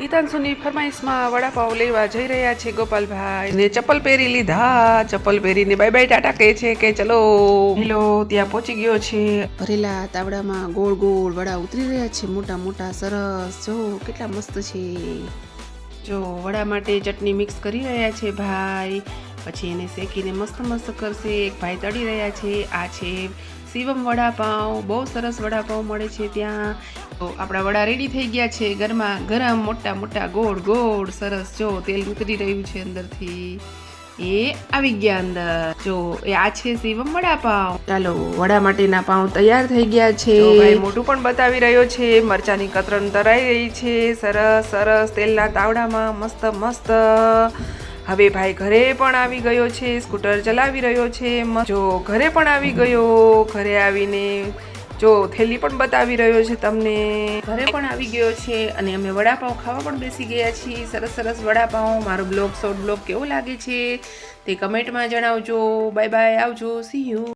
હિતાંશુની ફરમાઈશમાં વડાપાવ લેવા જઈ રહ્યા છે ગોપાલભાઈ. ને ચપ્પલ પહેરી લીધા. ચપ્પલ પહેરીને બાય બાય ટાટા કહે છે કે ચલો. હેલો ત્યાં પહોંચી ગયો છે. ભરેલા તાવડામાં ગોળ ગોળ વડા ઉતરી રહ્યા છે. મોટા મોટા સરસ. જો કેટલા મસ્ત છે. જો વડા માટે ચટણી મિક્સ કરી રહ્યા છે ભાઈ. પછી એને શેકીને મસ્ત મસ્ત કરશે. એક ભાઈ તળી રહ્યા છે. આ છે શિવમ વડાપાઉં બહુ સરસ વડાપાઉં મળે છે ત્યાં. તો આપણા વડા રેડી થઈ ગયા છે ગરમા ગરમ, મોટા મોટા, ગોળ ગોળ, સરસ. જો તેલ ઉતરી રહ્યું છે અંદરથી. એ આવી ગયા અંદર. જો એ આ છે શિવમ વડાપાઉં ચાલો, વડા માટેના પાઉં તૈયાર થઈ ગયા છે. મોટું પણ બતાવી રહ્યો છે. મરચાની કતરણ તરાઈ રહી છે. સરસ સરસ. તેલના તાવડામાં મસ્ત મસ્ત. હવે ભાઈ ઘરે પણ આવી ગયો છે, સ્કૂટર ચલાવી રહ્યો છે જો ઘરે પણ આવી ગયો, ઘરે આવીને જો થેલી પણ બતાવી રહ્યો છે તમને. ઘરે પણ આવી ગયો છે અને અમે વડાપાઉં ખાવા પણ બેસી ગયા છીએ. સરસ સરસ વડાપાઉં મારો બ્લોગ, શોર્ટ બ્લોગ કેવો લાગે છે તે કમેન્ટમાં જણાવજો. બાય બાય, આવજો. See you